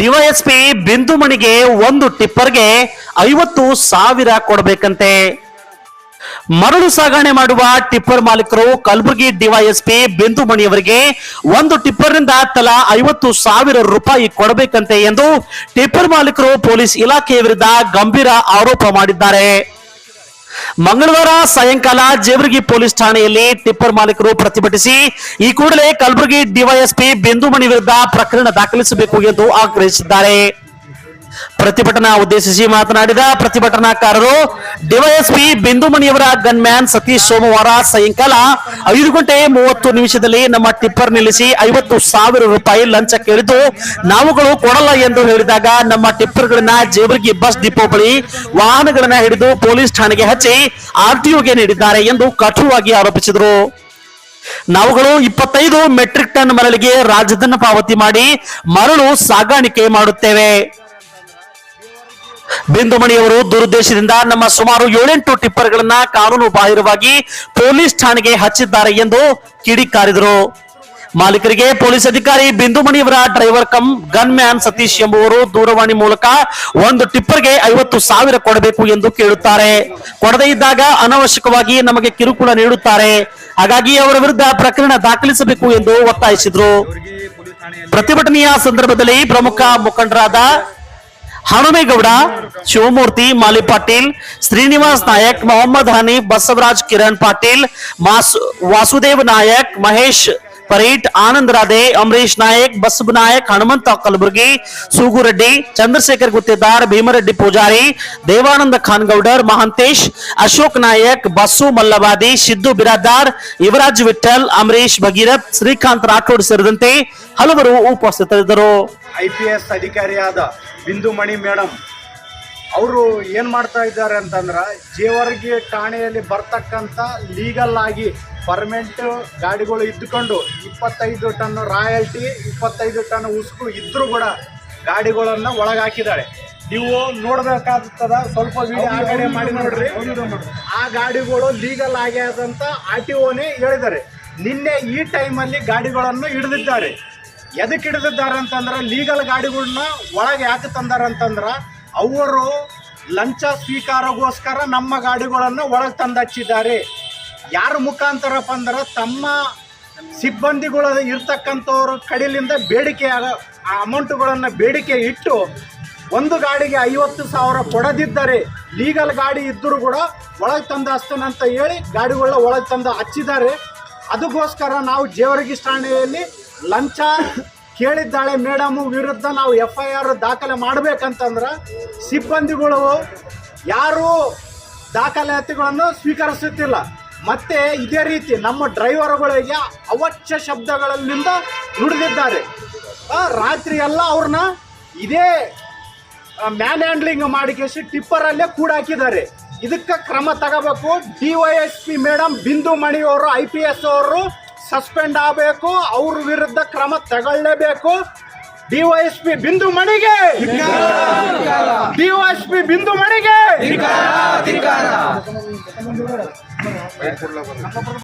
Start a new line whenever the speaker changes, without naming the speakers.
DYSP ಬಿಂದುಮಣಿಗೆ ಒಂದು ಟಿಪ್ಪರ್ಗೆ ಐವತ್ತು ಸಾವಿರ ಕೊಡಬೇಕಂತೆ. ಮರಳು ಸಾಗಣೆ ಮಾಡುವ ಟಿಪ್ಪರ್ ಮಾಲೀಕರು ಕಲಬುರಗಿ ಡಿವೈಎಸ್ಪಿ ಬಿಂದುಮಣಿ ಅವರಿಗೆ ಒಂದು ಟಿಪ್ಪರ್ನಿಂದ ತಲಾ ಐವತ್ತು ಸಾವಿರ ರೂಪಾಯಿ ಕೊಡಬೇಕಂತೆ ಎಂದು ಟಿಪ್ಪರ್ ಮಾಲೀಕರು ಪೊಲೀಸ್ ಇಲಾಖೆಯ ವಿರುದ್ಧ ಗಂಭೀರ ಆರೋಪ ಮಾಡಿದ್ದಾರೆ. ಮಂಗಳವಾರ ಸಾಯಂಕಾಲ ಜೇವರ್ಗಿ ಪೊಲೀಸ್ ಠಾಣೆಯಲ್ಲಿ ಟಿಪ್ಪರ್ ಮಾಲೀಕರು ಪ್ರತಿಭಟಿಸಿ, ಈ ಕೂಡಲೇ ಕಲಬುರಗಿ ಡಿವೈಎಸ್ಪಿ ಬಿಂದುಮಣಿ ವಿರುದ್ಧ ಪ್ರಕರಣ ದಾಖಲಿಸಬೇಕು ಎಂದು ಆಗ್ರಹಿಸಿದ್ದಾರೆ. ಪ್ರತಿಭಟನಾ ಉದ್ದೇಶಿಸಿ ಮಾತನಾಡಿದ ಪ್ರತಿಭಟನಾಕಾರರು ಡಿವೈಎಸ್ಪಿ ಬಿಂದುಮಣಿಯವರ ಗನ್ಮ್ಯಾನ್ ಸತೀಶ್ ಸೋಮವಾರ ಸಾಯಂಕಾಲ ಐದು ಗಂಟೆ ಮೂವತ್ತು ನಿಮಿಷದಲ್ಲಿ ನಮ್ಮ ಟಿಪ್ಪರ್ ನಿಲ್ಲಿಸಿ ಐವತ್ತು ಸಾವಿರ ರೂಪಾಯಿ ಲಂಚ ಕೇಳಿದ್ದು ನಾವುಗಳು ಕೊಡಲ್ಲ ಎಂದು ಹೇಳಿದಾಗ ನಮ್ಮ ಟಿಪ್ಪರ್ಗಳನ್ನ ಜೇವರ್ಗಿ ಬಸ್ ಡಿಪೋ ಬಳಿ ವಾಹನಗಳನ್ನ ಹಿಡಿದು ಪೊಲೀಸ್ ಠಾಣೆಗೆ ಹಚ್ಚಿ ಆರ್ಟಿಒಗೆ ನೀಡಿದ್ದಾರೆ ಎಂದು ಕಠೋರವಾಗಿ ಆರೋಪಿಸಿದರು. ನಾವುಗಳು ಇಪ್ಪತ್ತೈದು ಮೆಟ್ರಿಕ್ ಟನ್ ಮರಳಿಗೆ ರಾಜಧನ ಪಾವತಿ ಮಾಡಿ ಮರಳು ಸಾಗಾಣಿಕೆ ಮಾಡುತ್ತೇವೆ. ಬಿಂದುಮಣಿಯವರು ದುರುದ್ದೇಶದಿಂದ ನಮ್ಮ ಸುಮಾರು ಏಳೆಂಟು ಟಿಪ್ಪರ್ಗಳನ್ನ ಕಾನೂನು ಬಾಹಿರವಾಗಿ ಪೊಲೀಸ್ ಠಾಣೆಗೆ ಹಚ್ಚಿದ್ದಾರೆ ಎಂದು ಕಿಡಿಕಾರಿದರು ಮಾಲೀಕರಿಗೆ ಪೊಲೀಸ್ ಅಧಿಕಾರಿ ಬಿಂದುಮಣಿಯವರ driver cum gunman Satish ಎಂಬುವರು ದೂರವಾಣಿ ಮೂಲಕ ಒಂದು ಟಿಪ್ಪರ್ಗೆ ಐವತ್ತು ಸಾವಿರ ಕೊಡಬೇಕು ಎಂದು ಕೇಳುತ್ತಾರೆ. ಕೊಡದೇ ಇದ್ದಾಗ ಅನವಶ್ಯಕವಾಗಿ ನಮಗೆ ಕಿರುಕುಳ ನೀಡುತ್ತಾರೆ. ಹಾಗಾಗಿ ಅವರ ವಿರುದ್ಧ ಪ್ರಕರಣ ದಾಖಲಿಸಬೇಕು ಎಂದು ಒತ್ತಾಯಿಸಿದರು. ಪ್ರತಿಭಟನೆಯ ಸಂದರ್ಭದಲ್ಲಿ ಪ್ರಮುಖ ಮುಖಂಡರಾದ ಹನುಮೇಗೌಡ, ಶಿವಮೂರ್ತಿ, ಮಾಲಿ ಪಾಟೀಲ್, ಶ್ರೀನಿವಾಸ್ ನಾಯಕ್, ಮೊಹಮ್ಮದ್ ಹನೀಫ್ ಬಸವರಾಜ್ ಕಿರಣ್ ಪಾಟೀಲ್ ವಾಸುದೇವ್ ನಾಯಕ್, ಮಹೇಶ್ ಪರೀಟ್, ಆನಂದ್ ರಾಧೆ, ಅಮರೀಶ್ ನಾಯಕ್ ಬಸವ ನಾಯಕ್, ಹನುಮಂತ ಕಲಬುರ್ಗಿ, ಸೂಗುರೆಡ್ಡಿ, ಚಂದ್ರಶೇಖರ್ ಗುತ್ತೇದಾರ್, ಭೀಮರೆಡ್ಡಿ ಪೂಜಾರಿ, ದೇವಾನಂದ ಖಾನ್ ಗೌಡರ್ ಮಹಾಂತೇಶ್, ಅಶೋಕ್ ನಾಯಕ್ ಬಸ್ಸು ಮಲ್ಲವಾದಿ, ಸಿದ್ದು ಬಿರಾದಾರ್, ಯುವರಾಜ್ ವಿಠಲ್ ಅಮರೀಶ್ ಭಗೀರಥ್, ಶ್ರೀಕಾಂತ್ ರಾಠೋಡ್ ಸೇರಿದಂತೆ ಹಲವರು ಉಪಸ್ಥಿತರಿದ್ದರು.
ಐ ಪಿ ಎಸ್ ಅಧಿಕಾರಿಯಾದ ಬಿಂದುಮಣಿ ಮೇಡಮ್ ಅವರು ಏನು ಮಾಡ್ತಾ ಇದ್ದಾರೆ ಅಂತಂದ್ರೆ ಜೇವರ್ಗಿ ಠಾಣೆಯಲ್ಲಿ ಬರ್ತಕ್ಕಂಥ ಲೀಗಲ್ ಆಗಿ ಪರ್ಮೆಂಟ್ ಗಾಡಿಗಳು ಇದ್ದುಕೊಂಡು ಇಪ್ಪತ್ತೈದು ಟನ್ ರಾಯಲ್ಟಿ ಇಪ್ಪತ್ತೈದು ಟನ್ ಉಸುಕು ಇದ್ರೂ ಕೂಡ ಗಾಡಿಗಳನ್ನು ಒಳಗಾಕಿದ್ದಾಳೆ. ನೀವು ನೋಡಬೇಕಾಗುತ್ತದೆ ಸ್ವಲ್ಪ ವಿಡಿಯೋ ಆ ಕಡೆ ಮಾಡಿ ನೋಡ್ರಿ. ಆ ಗಾಡಿಗಳು ಲೀಗಲ್ ಆಗ್ಯಾದಂತ ಆರ್ ಟಿ ಓನೇ ಹೇಳಿದ್ದಾರೆ. ನಿನ್ನೆ ಈ ಟೈಮಲ್ಲಿ ಗಾಡಿಗಳನ್ನು ಹಿಡಿದಿದ್ದಾರೆ. ಎದಕ್ಕೆ ಹಿಡಿದಿದ್ದಾರೆ ಅಂತಂದ್ರೆ ಲೀಗಲ್ ಗಾಡಿಗಳನ್ನ ಒಳಗೆ ಯಾಕೆ ತಂದಾರ ಅಂತಂದ್ರ ಅವರು ಲಂಚ ಸ್ವೀಕಾರಗೋಸ್ಕರ ನಮ್ಮ ಗಾಡಿಗಳನ್ನು ಒಳಗೆ ತಂದಚ್ಚಿದ್ದಾರೆ. ಯಾರ ಮುಖಾಂತರಪ್ಪ ಅಂದ್ರೆ ತಮ್ಮ ಸಿಬ್ಬಂದಿಗಳು ಇರ್ತಕ್ಕಂಥವ್ರ ಕಡೆಯಿಂದ ಬೇಡಿಕೆ ಆ ಅಮೌಂಟ್ಗಳನ್ನು ಬೇಡಿಕೆ ಇಟ್ಟು ಒಂದು ಗಾಡಿಗೆ ಐವತ್ತು ಸಾವಿರ ಕೊಡದಿದ್ದರೆ ಲೀಗಲ್ ಗಾಡಿ ಇದ್ದರೂ ಕೂಡ ಒಳಗೆ ತಂದು ಹಸ್ತನಂತ ಹೇಳಿ ಗಾಡಿಗಳನ್ನ ಒಳಗೆ ತಂದು ಹಚ್ಚಿದ್ದಾರೆ. ಅದಕ್ಕೋಸ್ಕರ ನಾವು ಜೇವರ್ಗಿ ಠಾಣೆಯಲ್ಲಿ ಲಂಚ ಕೇಳಿದ್ದಾಳೆ, ಮೇಡಮ್, ವಿರುದ್ಧ ನಾವು ಎಫ್ ಐ ಆರ್ ದಾಖಲೆ ಮಾಡಬೇಕಂತಂದ್ರೆ ಸಿಬ್ಬಂದಿಗಳು ಯಾರು ದಾಖಲಾತಿಗಳನ್ನು ಸ್ವೀಕರಿಸುತ್ತಿಲ್ಲ. ಮತ್ತೆ ಇದೇ ರೀತಿ ನಮ್ಮ ಡ್ರೈವರ್ಗಳಿಗೆ ಅವಚ್ಚ ಶಬ್ದಗಳಿಂದ ನುಡಿದಿದ್ದಾರೆ. ರಾತ್ರಿ ಎಲ್ಲ ಅವ್ರನ್ನ ಇದೇ ಮ್ಯಾನ್ ಹ್ಯಾಂಡ್ಲಿಂಗ್ ಮಾಡಿಕೇಸಿ ಟಿಪ್ಪರಲ್ಲೇ ಕೂಡಾಕಿದ್ದಾರೆ. ಇದಕ್ಕೆ ಕ್ರಮ ತಗೋಬೇಕು. D Y S P madam Bindumani ಅವರು ಐ ಪಿ ಎಸ್ ಅವರು ಸಸ್ಪೆಂಡ್ ಆಗಬೇಕು ಅವ್ರ ವಿರುದ್ಧ ಕ್ರಮ ತಗೊಳ್ಳೇಬೇಕು. ಡಿವೈಎಸ್ಪಿ ಬಿಂದು ಮಣಿಗೆ! ಡಿವೈಎಸ್ಪಿ ಬಿಂದು ಮಣಿಗೆ!